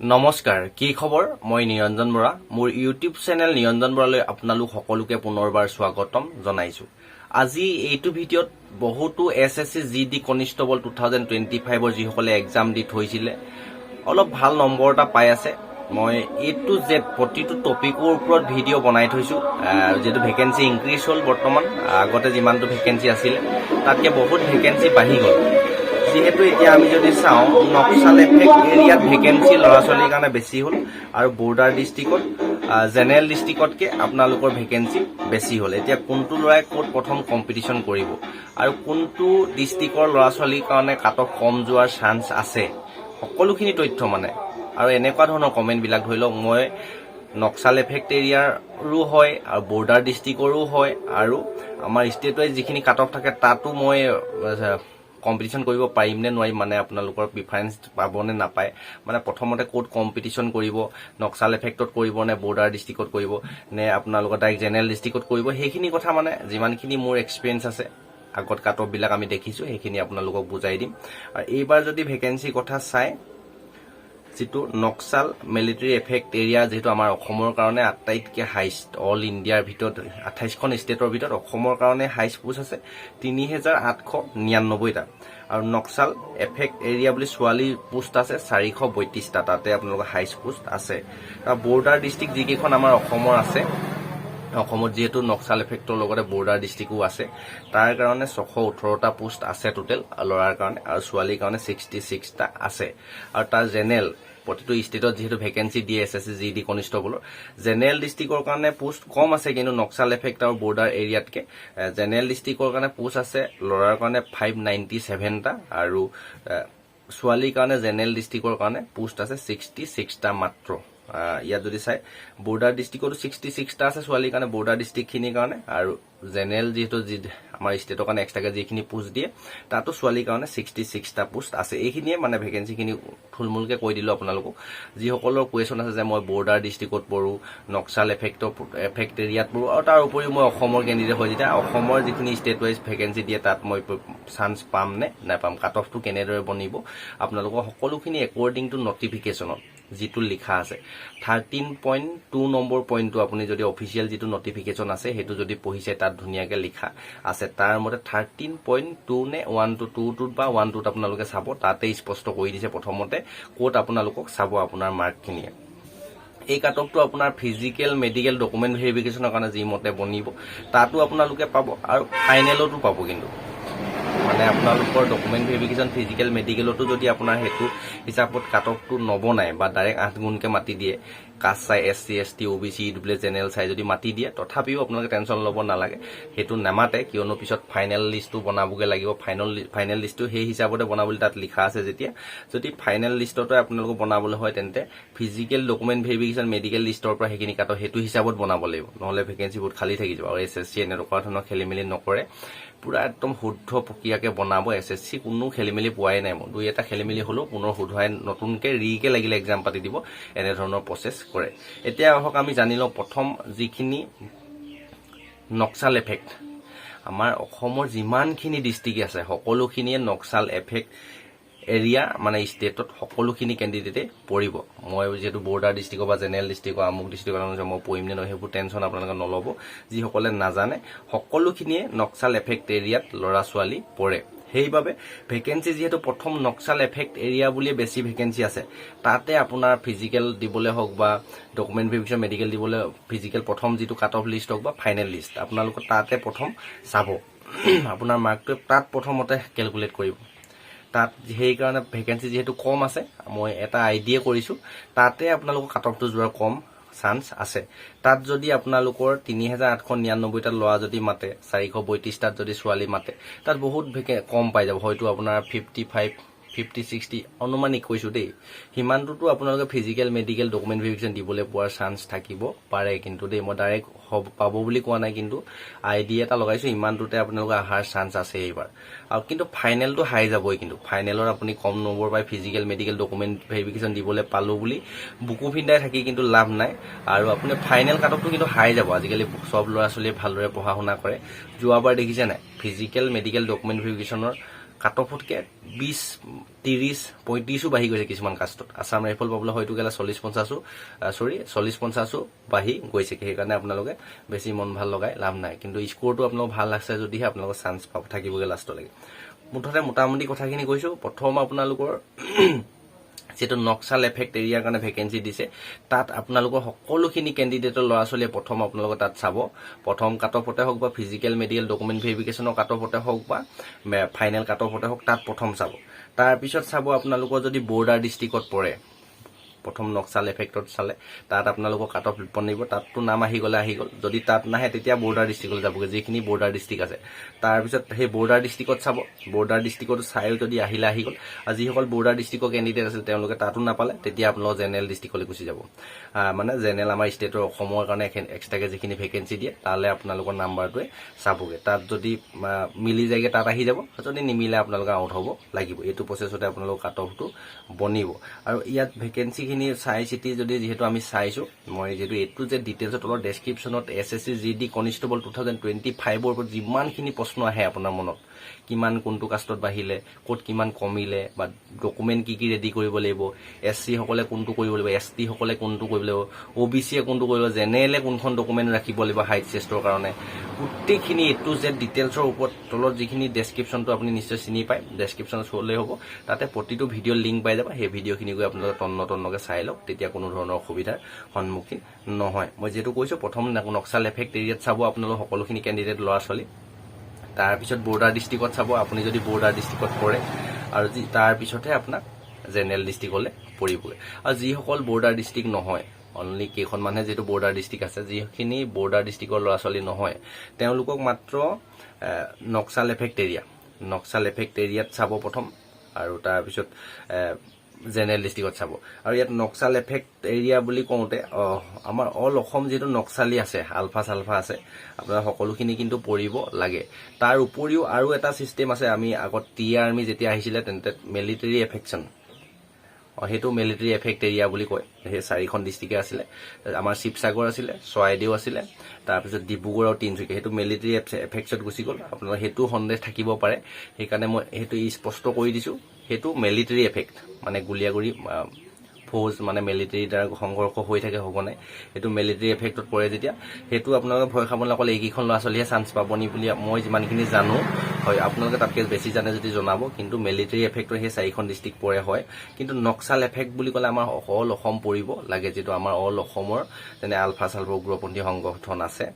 নমস্কাৰ কি খবৰ? মই নিৰঞ্জন বৰা। মোৰ ইউটিউব চেনেল নিৰঞ্জন বৰালৈ আপোনালোক সকলোকে পুনৰবাৰ স্বাগতম জনাইছো। আজি এইটো ভিডিঅ'ত বহুতো S S C G D constable two thousand twenty ফাইভৰ যিসকলে এক্সাম দি থৈছিলে অলপ ভাল নম্বৰ এটা পাই আছে। মই এ টু জেড প্ৰতিটো টপিকৰ ওপৰত ভিডিঅ' বনাই থৈছোঁ। যিহেতু ভেকেঞ্চি ইনক্ৰিজ হ'ল বৰ্তমান আগতে যিমানটো ভেকেঞ্চি আছিলে তাতকৈ বহুত ভেকেঞ্চি বাঢ়ি গ'ল। যিহেতু এতিয়া আমি যদি চাওঁ নক্সাল এফেক্ট এৰিয়াত ভেকেঞ্চি ল'ৰা ছোৱালীৰ কাৰণে বেছি হ'ল আৰু বৰ্ডাৰ ডিষ্ট্ৰিক্টত জেনেৰেল ডিষ্ট্ৰিক্টতকৈ আপোনালোকৰ ভেকেঞ্চি বেছি হ'ল। এতিয়া কোনটো ল'ৰাই ক'ত প্ৰথম কম্পিটিশ্যন কৰিব আৰু কোনটো ডিষ্ট্ৰিক্টৰ ল'ৰা ছোৱালীৰ কাৰণে কাট কম যোৱাৰ চান্স আছে? সকলোখিনি তথ্য মানে। আৰু এনেকুৱা ধৰণৰ কমেণ্টবিলাক ধৰি লওক, মই নক্সাল এফেক্ট এৰিয়াৰো হয় আৰু বৰ্ডাৰ ডিষ্ট্ৰিক্টৰো হয় আৰু আমাৰ ষ্টেট ৱাইজ যিখিনি কাট অফ থাকে, তাতো মই কম্পিটিশ্যন কৰিব পাৰিম নে নোৱাৰিম মানে আপোনালোকৰ প্ৰিফাৰেঞ্চ পাব নে নাপায় মানে প্ৰথমতে ক'ত কম্পিটিশ্যন কৰিব, নক্সাল এফেক্টত কৰিব নে বৰ্ডাৰ ডিষ্ট্ৰিক্টত কৰিব, নে আপোনালোকৰ ডাইৰেক্ট জেনেৰেল ডিষ্ট্ৰিক্টত কৰিব, সেইখিনি কথা মানে যিমানখিনি মোৰ এক্সপিৰিয়েঞ্চ আছে, আগত কাট আমি দেখিছোঁ, সেইখিনি আপোনালোকক বুজাই দিম। আৰু এইবাৰ যদি ভেকেঞ্চিৰ কথা চাই যিটো নক্সাল মিলিটাৰী এফেক্ট এৰিয়া যিহেতু আমাৰ অসমৰ কাৰণে আটাইতকৈ হাইষ্ট অল ইণ্ডিয়াৰ ভিতৰত আঠাইছখন ষ্টেটৰ ভিতৰত অসমৰ কাৰণে হাইষ্ট পোষ্ট আছে তিনি হেজাৰ আঠশ নিৰান্নব্বৈটা। আৰু নক্সাল এফেক্ট এৰিয়া বুলি ছোৱালীৰ পোষ্ট আছে, চাৰিশ বত্ৰিছটা তাতে আপোনালোকৰ হাইষ্ট পোষ্ট আছে। বৰ্ডাৰ ডিষ্ট্ৰিক্ট যিকেইখন আমাৰ অসমৰ আছে, অসমত যিহেতু নক্সাল এফেক্টৰ লগতে বৰ্ডাৰ ডিষ্ট্ৰিক্টো আছে, তাৰ কাৰণে ছশ ওঠৰটা পোষ্ট আছে টোটেল ল'ৰাৰ কাৰণে, আৰু ছোৱালীৰ কাৰণে ছিক্সটি ছিক্সটা আছে। আৰু তাৰ জেনেৰেল প্ৰতিটো ষ্টেটত যিহেতু ভেকেঞ্চি দিয়ে S S C G D কনিষ্টবলৰ general ডিষ্ট্ৰিক্টৰ কাৰণে পোষ্ট কম আছে কিন্তু নক্সাল এফেক্ট আৰু বৰ্ডাৰ এৰিয়াতকৈ জেনেৰেল ডিষ্ট্ৰিক্টৰ কাৰণে পোষ্ট আছে, ল'ৰাৰ কাৰণে ফাইভ নাইণ্টি ছেভেনটা আৰু ছোৱালীৰ কাৰণে জেনেৰেল ডিষ্ট্ৰিক্টৰ কাৰণে পোষ্ট আছে ছিক্সটি ছিক্সটা মাত্ৰ। ইয়াত যদি চাই বৰ্ডাৰ ডিষ্ট্ৰিক্টতো ছিক্সটি ছিক্সটা আছে ছোৱালীৰ কাৰণে বৰ্ডাৰ ডিষ্ট্ৰিক্টখিনিৰ কাৰণে আৰু জেনেৰেল যিহেতু যি আমাৰ ষ্টেটৰ কাৰণে এক্সট্ৰাকৈ যিখিনি পোষ্ট দিয়ে তাতো ছোৱালীৰ কাৰণে ছিক্সটি ছিক্সটা পোষ্ট আছে। এইখিনিয়ে মানে ভেকেঞ্চিখিনি থুলমূলকৈ কৈ দিলোঁ আপোনালোকক। যিসকলৰ কুৱেশ্যন আছে যে মই বৰ্ডাৰ ডিষ্ট্ৰিক্টত পঢ়োঁ নক্সাল এফেক্টৰ এফেক্ট এৰিয়াত পঢ়োঁ আৰু তাৰ উপৰিও মই অসমৰ কেণ্ডিডেট হয় যেতিয়া অসমৰ যিখিনি ষ্টেট ৱাইজ ভেকেঞ্চি দিয়ে তাত মই চান্স পাম নে নাপাম কাট অফটো কেনেদৰে বনিব আপোনালোকৰ সকলোখিনি একৰ্ডিং টু নটিফিকেশ্যনত যিটো লিখা আছে। থাৰ্টিন পইণ্ট টু নম্বৰ পইণ্টটো আপুনি যদি অফিচিয়েল যিটো নটিফিকেশ্যন আছে, সেইটো যদি পঢ়িছে, তাত ধুনীয়াকৈ লিখা আছে। তাৰ মতে থাৰ্টিন পইণ্ট টু নে ওৱান টু টু টুত বা ওৱান টুত আপোনালোকে চাব। তাতে স্পষ্ট কৰি দিছে প্ৰথমতে ক'ত আপোনালোকক চাব আপোনাৰ মাৰ্কখিনিয়ে। এই কাট অফটো আপোনাৰ ফিজিকেল মেডিকেল ডকুমেণ্ট ভেৰিফিকেশ্যনৰ কাৰণে যি মতে বনিব, তাতো আপোনালোকে পাব আৰু ফাইনেলতো পাব কিন্তু। মানে আপোনালোকৰ ডকুমেণ্ট ভেৰিফিকেশ্যন ফিজিকেল মেডিকেলতো যদি আপোনাৰ সেইটো হিচাপত কাট অফটো নবনায় বা ডাইৰেক্ট আঠ গুণকৈ মাতি দিয়ে কাষ্ট চাই S C S T O' B C W general চাই যদি মাতি দিয়ে, তথাপিও আপোনালোকে টেনশ্যন ল'ব নালাগে। সেইটো নামাতে, কিয়নো পিছত ফাইনেল লিষ্টটো বনাবগৈ লাগিব। ফাইনেল ফাইনেল লিষ্টটো সেই হিচাপতে বনাবলৈ তাত লিখা আছে যেতিয়া। যদি ফাইনেল লিষ্টতে আপোনালোকক বনাবলৈ হয়, তেন্তে ফিজিকেল ডকুমেণ্ট ভেৰিফিকেশ্যন মেডিকেল লিষ্টৰ পৰা সেইখিনি কাট অফ সেইটো হিচাপত বনাব লাগিব। নহ'লে ভেকেঞ্চি বহুত খালী থাকি যাব। আৰু এছ এছ চি এনেকুৱা ধৰণৰ খেলি মেলি নকৰে। পূৰা একদম শুদ্ধ প্ৰক্ৰিয়াকৈ বনাব এছ এছ চি কোনো খেলি মেলি পোৱাই নাই মই দুই এটা খেলি মেলি হ'লেও পুনৰ শুধৰাই নতুনকৈ ৰিকে লাগিলে এক্সাম পাতি দিব। এনেধৰণৰ প্ৰচেছ কৰে। এতিয়া আহক আমি জানি লওঁ প্ৰথম যিখিনি নক্সাল এফেক্ট। আমাৰ অসমৰ যিমানখিনি ডিষ্ট্ৰিক্ট আছে সকলোখিনিয়ে নক্সাল এফেক্ট এৰিয়া মানে ষ্টেটত সকলোখিনি কেণ্ডিডেটে পৰিব। মই যিহেতু বৰ্ডাৰ ডিষ্ট্ৰিক্টৰ বা জেনেৰেল ডিষ্ট্ৰিক্টৰ আমুক ডিষ্ট্ৰিক্টৰ মই পৰিম নে নহয় সেইবোৰ টেনশ্যন আপোনালোকে নল'ব। যিসকলে নাজানে সকলোখিনিয়ে নক্সাল এফেক্ট এৰিয়াত ল'ৰা ছোৱালী পৰে। সেইবাবে ভেকেঞ্চি যিহেতু প্ৰথম নক্সাল এফেক্ট এৰিয়া বুলিয়ে বেছি ভেকেঞ্চি আছে। তাতে আপোনাৰ ফিজিকেল দিবলৈ হওক বা ডকুমেণ্ট ভেৰিফিকেশ্যন মেডিকেল দিবলৈ ফিজিকেল প্ৰথম যিটো কাট অফ লিষ্ট হওক বা ফাইনেল লিষ্ট আপোনালোকৰ তাতে প্ৰথম চাব। আপোনাৰ মাৰ্কটোৱে তাত প্ৰথমতে কেলকুলেট কৰিব। তাত সেইকাৰণে ভেকেঞ্চি যিহেতু কম আছে, মই এটা আইডিয়া কৰিছোঁ, তাতে আপোনালোকৰ কাট অফটো যোৱাৰ কম। চান্স আছে। তাত যদি আপোনালোকৰ তিনি হেজাৰ আঠশ নিৰান্নব্বৈটা ল'ৰা যদি মাতে, চাৰিশ বত্ৰিছটাত যদি ছোৱালী মাতে, তাত বহুত কম পাই যাব। হয়তো আপোনাৰ ফিফটি ফাইভ ফিফটি ছিক্সটি অনুমানিক কৈছোঁ দেই। সিমানটোতো আপোনালোকে ফিজিকেল মেডিকেল ডকুমেণ্ট ভেৰিফিকেশ্যন দিবলৈ পোৱাৰ চান্স থাকিব পাৰে কিন্তু দেই। মই ডাইৰেক্ট হ'ব, পাব বুলি কোৱা নাই কিন্তু আই ডি এটা লগাইছোঁ ইমানটোতে আপোনালোকৰ অহাৰ চান্স আছে এইবাৰ। আৰু কিন্তু ফাইনেলটো হাই যাবই কিন্তু। ফাইনেলত আপুনি কম নম্বৰ পাই ফিজিকেল মেডিকেল ডকুমেণ্ট ভেৰিফিকেশ্যন দিবলৈ পালোঁ বুলি বুকু ফিন্দাই থাকি কিন্তু লাভ নাই। আৰু আপুনি ফাইনেল কাটকটো কিন্তু হাই যাব। আজিকালি চব ল'ৰা ছোৱালীয়ে ভালদৰে পঢ়া শুনা কৰে। যোৱাবাৰ দেখিছে নাই? ফিজিকেল মেডিকেল ডকুমেণ্ট ভেৰিফিকেশ্যনৰ কাট অফতকৈ বিছ ত্ৰিছ পঁয়ত্ৰিছো বাঢ়ি গৈছে কিছুমান কাষ্টত। আছাম ৰাইফল পাবলৈ হয়তো গেলা চল্লিছ পঞ্চাছো চৰি চল্লিছ পঞ্চাছো বাঢ়ি গৈছে সেইকাৰণে আপোনালোকে বেছি মন ভালো লগাই লাভ নাই। কিন্তু স্ক'ৰটো আপোনালোকৰ ভালো আছে যদিহে আপোনালোকৰ চান্স পাব, থাকিবগৈ লাষ্টলৈকে। মুঠতে মোটামুটি কথাখিনি কৈছোঁ। প্ৰথম আপোনালোকৰ যিটো নক্সাল এফেক্ট এৰিয়াৰ কাৰণে ভেকেঞ্চি দিছে, তাত আপোনালোকৰ সকলোখিনি কেণ্ডিডেটৰ ল'ৰা ছোৱালীয়ে প্ৰথম আপোনালোকে তাত চাব। প্ৰথম কাট অফতে হওক বা ফিজিকেল মেডিকেল ডকুমেণ্ট ভেৰিফিকেশ্যনৰ কাট অফতে হওক বা ফাইনেল কাট অফতে হওক, তাত প্ৰথম চাব। তাৰপিছত চাব আপোনালোকৰ যদি বৰ্ডাৰ ডিষ্ট্ৰিক্টত পৰে প্ৰথম নক্সাল এফেক্টত চালে। তাত আপোনালোকৰ কাট অফ বনিব তাততো নাম আহি গ'লে আহি গ'ল। যদি তাত নাহে, তেতিয়া বৰ্ডাৰ ডিষ্ট্ৰিক্টলৈ যাবগৈ। যিখিনি বৰ্ডাৰ ডিষ্ট্ৰিক্ট আছে। তাৰপিছত সেই বৰ্ডাৰ ডিষ্ট্ৰিক্টত চাব। বৰ্ডাৰ ডিষ্ট্ৰিক্টত চায়ো যদি আহিলে আহি গ'ল। আৰু যিসকল বৰ্ডাৰ ডিষ্ট্ৰিক্টৰ কেণ্ডিডেট আছিল, তেওঁলোকে তাতো নাপালে, তেতিয়া আপোনালোকৰ জেনেৰেল ডিষ্ট্ৰিক্টলৈ গুচি যাব। মানে জেনেৰেল আমাৰ ষ্টেটৰ অসমৰ কাৰণে এক্সট্ৰাকৈ যিখিনি ভেকেঞ্চি দিয়ে, তালৈ আপোনালোকৰ নাম্বাৰটোৱে চাবগৈ। তাত যদি মিলি যায়গৈ, তাত আহি যাব। যদি নিমিলে, আপোনালোকে আউট হ'ব। লাগিব। এইটো প্ৰচেছতে আপোনালোকৰ কাট অফটো বনিব। আৰু ইয়াত ভেকেঞ্চিখিনি চাই চিতি যদি যিহেতু আমি চাইছোঁ, মই যিহেতু এইটো যে ডিটেইলছত তলৰ ডেছক্ৰিপশ্যনত S S C G D constable two thousand twenty ফাইভৰ ওপৰত যিমানখিনি প্ৰশ্ন আহে আপোনাৰ মনত, কিমান কোনটো কাষ্টত বাঢ়িলে, ক'ত কিমান কমিলে, বা ডকুমেণ্ট কি কি ৰেডি কৰিব লাগিব এছ চিসকলে কোনটো কৰিব লাগিব এছ টিসকলে কোনটো কৰিব লাগিব অ' বি চিয়ে কোনটো কৰিব লাগিব জেনেৰেলে কোনখন ডকুমেণ্ট ৰাখিব লাগিব হাইট চেষ্টৰ কাৰণে। গোটেইখিনি এ টু জেড ডিটেইলছৰ ওপৰত তলত যিখিনি ডেছক্ৰিপশ্যনটো আপুনি নিশ্চয় চিনি পায় ডেছক্ৰিপশ্যন চলেই হ'ব। তাতে প্ৰতিটো ভিডিঅ' লিংক পাই যাব, সেই ভিডিঅ'খিনি গৈ আপোনালোকে তন্ন তন্নকৈ চাই লওক, তেতিয়া কোনো ধৰণৰ অসুবিধাৰ সন্মুখীন নহয়। মই যিহেতু কৈছোঁ, প্ৰথম নক্সাল এফেক্ট এৰিয়াত চাব আপোনালোক সকলোখিনি কেণ্ডিডেট ল'ৰা ছোৱালী তাৰপিছত বৰ্ডাৰ ডিষ্ট্ৰিক্টত চাব, আপুনি যদি বৰ্ডাৰ ডিষ্ট্ৰিক্টত পৰে, আৰু যি তাৰপিছতহে আপোনাক জেনেৰেল ডিষ্ট্ৰিক্টলৈ পৰিবগৈ। আৰু যিসকল বৰ্ডাৰ ডিষ্ট্ৰিক্ট নহয় অনলি কেইখনমানহে যিহেতু বৰ্ডাৰ ডিষ্ট্ৰিক্ট আছে, যিখিনি বৰ্ডাৰ ডিষ্ট্ৰিক্টৰ ল'ৰা ছোৱালী নহয়, তেওঁলোকক মাত্ৰ এফেক্ট এৰিয়া। নক্সাল এফেক্ট এৰিয়াত চাব প্ৰথম, আৰু তাৰপিছত জেনেৰেল ডিষ্ট্ৰিক্টত চাব। আৰু ইয়াত নক্সাল এফেক্ট এৰিয়া বুলি কওঁতে আমাৰ অল অসম যিহেতু নক্সালি আছে, আলফা চালফা আছে, আপোনাৰ সকলোখিনি কিন্তু পৰিব লাগে। তাৰ উপৰিও আৰু এটা ছিষ্টেম আছে, আমি আগত টি আৰ্মি যেতিয়া আহিছিলে, তেন্তে মিলিটেৰী এফেকশ্যন সেইটো মিলিটেৰী এফেক্ট এৰিয়া বুলি কয়, সেই চাৰিখন ডিষ্ট্ৰিক্টে আছিলে। আমাৰ শিৱসাগৰ আছিলে, চৰাইদেউ আছিলে, তাৰপিছত ডিব্ৰুগড় আৰু তিনিচুকীয়া সেইটো মিলিটেৰী এফেক্টছত গুচি গ'ল। আপোনালোকৰ সেইটো সন্দেহ থাকিব পাৰে। সেইকাৰণে মই সেইটো স্পষ্ট কৰি দিছোঁ। সেইটো মিলিটেৰী এফেক্ট মানে গুলীয়াগুৰি ফৌজ মানে মিলিটেৰীৰ দ্বাৰা সংঘৰ্ষ হৈ থাকে সঘনাই সেইটো মিলিটেৰী এফেক্টত পৰে যেতিয়া। সেইটো আপোনালোকে ভয় খাব নালাগে অকল এইকেইখন ল'ৰা ছোৱালীহে চান্স পাব নি বুলি মই যিমানখিনি জানো হয় আপোনালোকে তাতকৈ বেছি জানে যদি জনাব কিন্তু মিলিটেৰী এফেক্টৰ সেই চাৰিখন ডিষ্ট্ৰিক্ট পৰে হয়। কিন্তু নক্সাল এফেক্ট বুলি ক'লে আমাৰ অল অসম পৰিব লাগে যিটো আমাৰ অল অসমৰ যেনে আলফা চালফা উগ্ৰপন্থী সংগঠন আছে।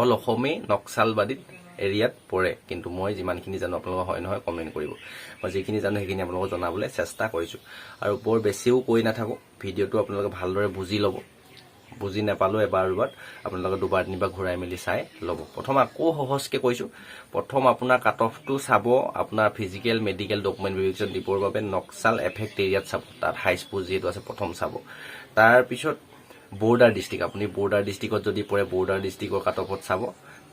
অল অসমেই নক্সালবাদীত এৰিয়াত পৰে। কিন্তু মই যিমানখিনি জানো, আপোনালোকৰ হয় নহয় কমেণ্ট কৰিব। মই যিখিনি জানো, সেইখিনি আপোনালোকক জনাবলৈ চেষ্টা কৰিছোঁ। আৰু বৰ বেছিও কৈ নাথাকোঁ। ভিডিঅ'টো আপোনালোকে ভালদৰে বুজি ল'ব। বুজি নাপালেও এবাৰ দুবাৰ আপোনালোকে দুবাৰ, তিনিবাৰ ঘূৰাই মেলি চাই ল'ব। প্ৰথম আকৌ সহজকৈ কৈছোঁ। প্ৰথম আপোনাৰ কাট অফটো চাব, আপোনাৰ ফিজিকেল মেডিকেল ডকুমেণ্ট ভেৰিফিকেশ্যন দিবৰ বাবে নক্সাল এফেক্ট এৰিয়াত চাব। তাত হাই স্কুল যিহেতু আছে, প্ৰথম চাব। তাৰপিছত বৰ্ডাৰ ডিষ্ট্ৰিক্ট, আপুনি বৰ্ডাৰ ডিষ্ট্ৰিক্টত যদি পৰে, বৰ্ডাৰ ডিষ্ট্ৰিক্টৰ কাট অফত চাব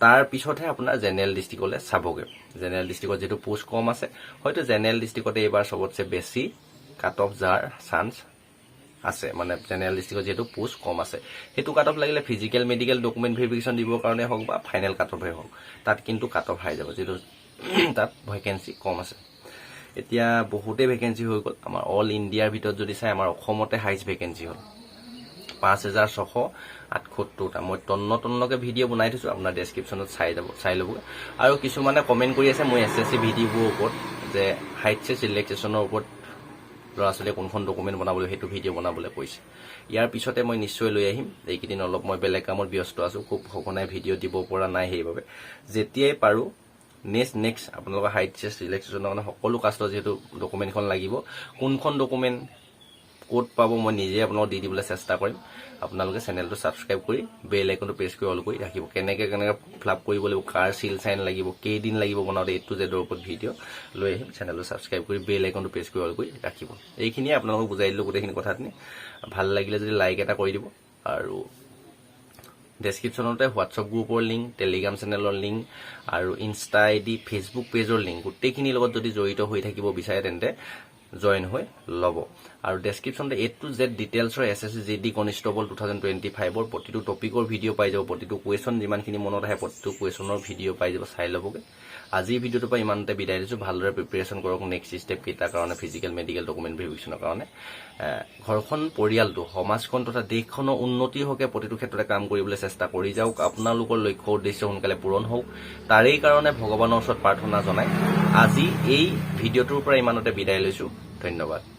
তাৰপিছতহে আপোনাৰ জেনেৰেল ডিষ্ট্ৰিক্টলৈ চাবগৈ। জেনেৰেল ডিষ্ট্ৰিক্টত যিহেতু পোষ্ট কম আছে, হয়তো জেনেৰেল ডিষ্ট্ৰিক্টতে এইবাৰ চবতছে বেছি কাট অফ যাৰ চান্স আছে। মানে জেনেৰেল ডিষ্ট্ৰিক্টত যিহেতু পোষ্ট কম আছে। সেইটো কাট অফ লাগিলে ফিজিকেল মেডিকেল ডকুমেণ্ট ভেৰিফিকেশ্যন দিবৰ কাৰণে হওক বা ফাইনেল কাট অফে হওক, তাত কিন্তু কাট অফ হাই যাব। যিহেতু তাত ভেকেঞ্চি কম আছে। এতিয়া বহুতেই ভেকেঞ্চি হৈ গ'ল। আমাৰ অল ইণ্ডিয়াৰ ভিতৰত যদি চাই, আমাৰ অসমতে হাইষ্ট ভেকেঞ্চি হ'ল। পাঁচ হেজাৰ ছশ আঠসত্তৰটা মই তন্ন তন্নকৈ ভিডিঅ' বনাই থৈছোঁ আপোনাৰ ডেছক্ৰিপশ্যনত চাই যাব চাই ল'ব আৰু কিছুমানে কমেণ্ট কৰি আছে মই এছ এছ চি ভিডিঅ'বোৰৰ ওপৰত যে হাইট চেছ ৰিলেক্সেশ্যনৰ ওপৰত ল'ৰা ছোৱালীয়ে কোনখন ডকুমেণ্ট বনাবলৈ সেইটো ভিডিঅ' বনাবলৈ কৈছে। ইয়াৰ পিছতে মই নিশ্চয় লৈ আহিম। এইকেইদিন অলপ মই বেলেগ কামত ব্যস্ত আছোঁ খুব সঘনাই ভিডিঅ' দিব পৰা নাই সেইবাবে। যেতিয়াই পাৰোঁ নেক্সট নেক্সট আপোনালোকৰ হাইট চেছ ৰিলেক্সেশ্যনৰ কাৰণে সকলো কাষ্টৰ যিহেতু ডকুমেণ্টখন লাগিব কোনখন ডকুমেণ্ট ক'ত পাব মই নিজে আপোনালোকক দি দিবলৈ চেষ্টা কৰিম। আপোনালোকে চেনেলটো ছাবস্ক্ৰাইব কৰি বেল আইকনটো প্ৰেছ কৰি অল কৰি ৰাখিব। কেনেকৈ কেনেকৈ ফিলাপ কৰিব লাগিব, কাৰ চিল চাইন লাগিব, কেইদিন লাগিব বনাওঁতে এইটো জেডৰ ওপৰত ভিডিঅ' লৈ আহিম। চেনেলটো ছাবস্ক্ৰাইব কৰি বেল আইকনটো প্ৰেছ কৰি অল কৰি ৰাখিব। এইখিনিয়ে আপোনালোকক বুজাই দিলোঁ গোটেইখিনি কথাখিনি। ভালো লাগিলে যদি লাইক এটা কৰি দিব আৰু ডেছক্ৰিপশ্যনতে হোৱাটছআপ গ্ৰুপৰ লিংক টেলিগ্ৰাম চেনেলৰ লিংক আৰু ইনষ্টা আই ডি ফেচবুক পেজৰ লিংক গোটেইখিনিৰ লগত যদি জড়িত হৈ থাকিব বিচাৰে তেন্তে জইন হৈ ল'ব। আৰু ডেছক্ৰিপশ্যনতে A to Z ডিটেইলছৰ S S C G D constable two thousand twenty ফাইভৰ প্ৰতিটো টপিকৰ ভিডিঅ' পাই যাব, প্ৰতিটো কুৱেশ্যন যিমানখিনি মনত আহে, প্ৰতিটো কুৱেশ্যনৰ ভিডিঅ' পাই যাব, চাই ল'বগৈ। আজিৰ ভিডিঅ'টোৰ পৰা ইমানতে বিদায় দিছোঁ ভালদৰে প্ৰিপেৰেশ্যন কৰক নেক্সট ষ্টেপ কেইটাৰ কাৰণে ফিজিকেল মেডিকেল ডকুমেণ্ট ভেৰিফিকেশ্যনৰ কাৰণে। ঘৰখন, পৰিয়ালটো, সমাজখন তথা দেশখনৰ উন্নতিৰ হকে প্ৰতিটো ক্ষেত্ৰতে কাম কৰিবলৈ চেষ্টা কৰি যাওক। আপোনালোকৰ লক্ষ্য, উদ্দেশ্য সোনকালে পূৰণ হওক। তাৰেই কাৰণে ভগৱানৰ ওচৰত প্ৰাৰ্থনা জনাই আজি এই ভিডিঅ'টোৰ পৰা ইমানতে বিদায় লৈছোঁ। ধন্যবাদ।